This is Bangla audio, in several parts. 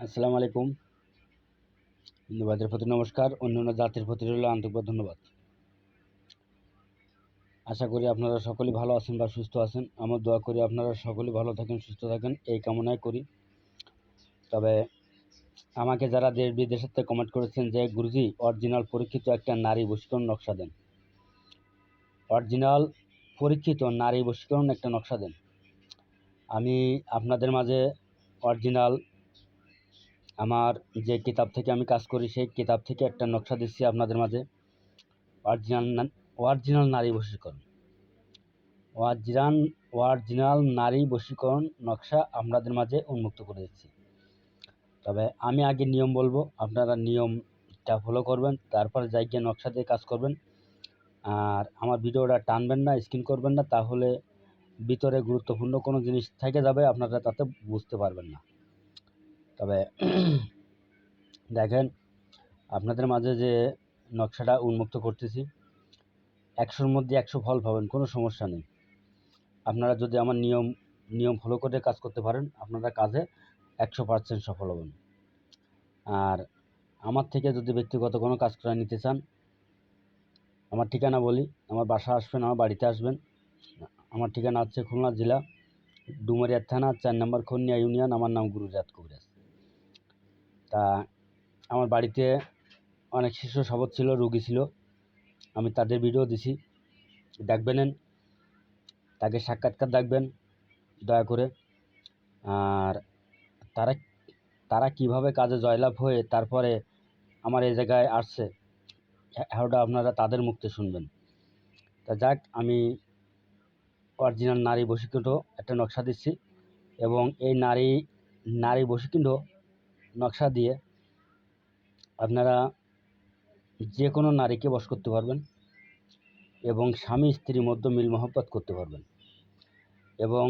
আসসালামু আলাইকুম। হিন্দু ভাইদের প্রতি নমস্কার অন্যান্য জাতির প্রতি রইল আন্তরিক ধন্যবাদ। আশা করি আপনারা সকলেই ভালো আছেন বা সুস্থ আছেন। আমার দোয়া করি আপনারা সকলেই ভালো থাকেন, সুস্থ থাকেন, এই কামনাই করি। তবে আমাকে যারা দেশ বিদেশের থেকে কমেন্ট করেছেন যে, গুরুজি অরিজিনাল পরীক্ষিত একটা নারী বশীকরণ নকশা দেন। অরিজিনাল পরীক্ষিত নারী বশীকরণ একটা নকশা দেন। আমি আপনাদের মাঝে অরিজিনাল আমার যে কিতাব থেকে আমি কাজ করি, সেই কিতাব থেকে একটা নকশা দিচ্ছি আপনাদের মাঝে। অরিজিনাল অরিজিনাল নারী বশীকরণ। অরিজিনাল অরিজিনাল নারী বশীকরণ নকশা আপনাদের মাঝে উন্মুক্ত করে দিচ্ছি। তবে আমি আগে নিয়ম বলব, আপনারা নিয়মটা ফলো করবেন, তারপর যাই গিয়ে নকশা দিয়ে কাজ করবেন। আর আমার ভিডিওটা টানবেন না স্ক্রিন করবেন না, তাহলে ভিতরে গুরুত্বপূর্ণ কোনো জিনিস থেকে যাবে, আপনারা তাতে বুঝতে পারবেন না। তবে দেখেন, আপনাদের মাঝে যে নকশাটা উন্মুক্ত করতেছি, একশোর মধ্যে একশো ফল পাবেন, কোনো সমস্যা নেই। আপনারা যদি আমার নিয়ম নিয়ম ফলো করে কাজ করতে পারেন, আপনারা কাজে একশো পার্সেন্ট সফল হবেন। আর আমার থেকে যদি ব্যক্তিগত কোনো কাজ করে নিতে চান, আমার ঠিকানা বলি, আমার বাসা আসবেন, আমার বাড়িতে আসবেন। আমার ঠিকানা হচ্ছে খুলনা জেলা, ডুমারিয়া থানা, চার নম্বর খন্নিয়া ইউনিয়ন, আমার নাম গুরুজাত কবিরাজ। তা আমার বাড়িতে অনেক শিশু শবৎ ছিল, রুগী ছিল। আমি তাদের ভিডিও দিছি। দেখবেন তাকে সাক্ষাৎকার দেখবেন, দয়া করে। আর তারা তারা কীভাবে কাজে জয়লাভ হয়ে তারপরে আমার এই জায়গায় আসছে ওটা আপনারা তাদের মুক্তে শুনবেন। তা যাক, আমি অরিজিনাল নারী বশীকৃত একটা নকশা দিচ্ছি এবং এই নারী নারী বশীকৃত নকশা দিয়ে আপনারা যে কোনো নারীকে বশ করতে পারবেন এবং স্বামী স্ত্রীর মধ্যে মিল মহব্বত করতে পারবেন এবং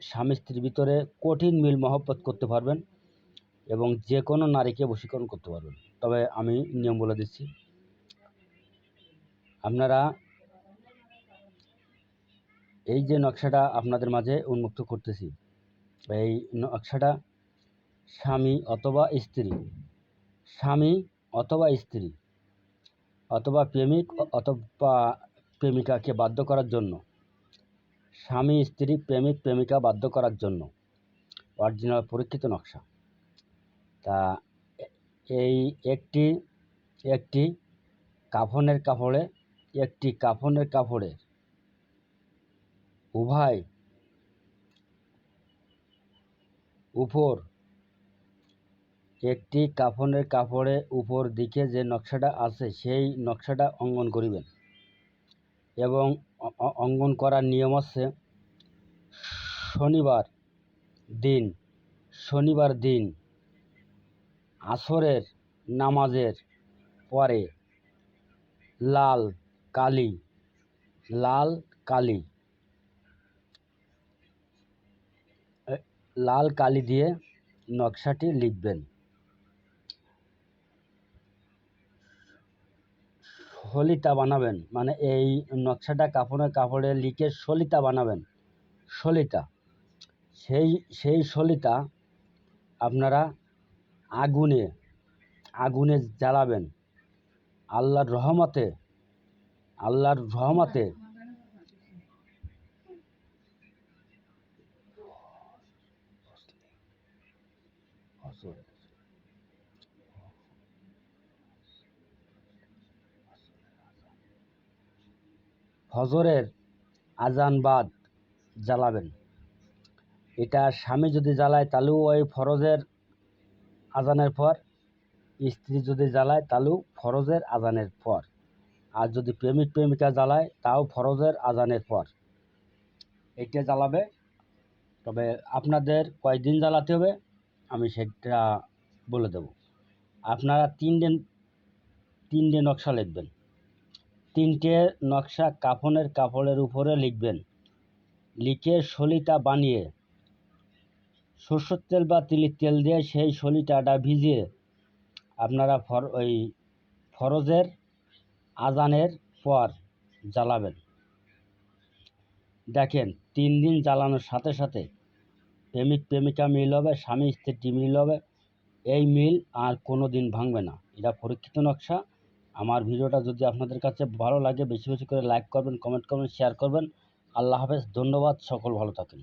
স্বামী স্ত্রীর ভিতরে কঠিন মিল মহব্বত করতে পারবেন এবং যে কোনো নারীকে বশীকরণ করতে পারবেন। তবে আমি নিয়ম বলে দিচ্ছি, আপনারা এই যে নকশাটা আপনাদের মাঝে উন্মুক্ত করতেছি এই নকশাটা স্বামী অথবা স্ত্রী। স্বামী অথবা স্ত্রী। অথবা প্রেমিক অথবা প্রেমিকাকে বাধ্য করার জন্য। স্বামী, স্ত্রী, প্রেমিক, প্রেমিকা বাধ্য করার জন্য। অরিজিনাল পরীক্ষিত নকশা। তা এই একটি একটি কাফনের কাপড়ে একটি কাফনের কাপড়ের উভয় উপর একটি কাফনের কাপড়ে উপর দিকে যে নকশাটা আছে, সেই নকশাটা অঙ্কন করিবেন। এবং অঙ্কন করার নিয়ম আছে, শনিবার দিন শনিবার দিন আসরের নামাজের পরে লাল কালি লাল কালি। লাল কালি দিয়ে নকশাটি লিখবেন। সলিতা বানাবেন। মানে এই নকশাটা কাপড়ে কাপড়ে লিখে সলিতা বানাবেন। সলিতা সেই সেই সলিতা আপনারা আগুনে আগুনে জ্বালাবেন। আল্লাহর রহমতে আল্লাহর রহমতে। ফজরের আজান বাদ জ্বালাবেন। এটা স্বামী যদি জ্বালায় তাহলেও ওই ফরজের আজানের পর, স্ত্রী যদি জ্বালায় তাহলেও ফরজের আজানের পর। আর যদি প্রেমিক প্রেমিকা জ্বালায়, তাও ফরজের আজানের পর। এটা জ্বালাবে। তবে আপনাদের কয়দিন জ্বালাতে হবে, আমি সেটা বলে দেব। আপনারা তিন দিন তিন দিন নকশা লিখবেন। তিনটে নকশা কাফনের কাপড়ের উপরে লিখবেন। লিখে সলিতা বানিয়ে। সর্ষের তেল বা তিলের তেল দিয়ে সেই সলিটাটা ভিজিয়ে আপনারা ফর, ওই ফরজের, আজানের পর জ্বালাবেন। দেখেন, তিন দিন জ্বালানোর সাথে সাথে প্রেমিক, প্রেমিকা মিল হবে, স্বামী, স্ত্রী মিল হবে। এই মিল আর কোনো দিন ভাঙবে না। এটা পরীক্ষিত নকশা। আমার ভিডিওটা যদি আপনাদের কাছে ভালো লাগে, বেশি বেশি করে লাইক করবেন কমেন্ট করবেন শেয়ার করবেন। আল্লাহ হাফেজ, ধন্যবাদ, সকল ভালো থাকেন।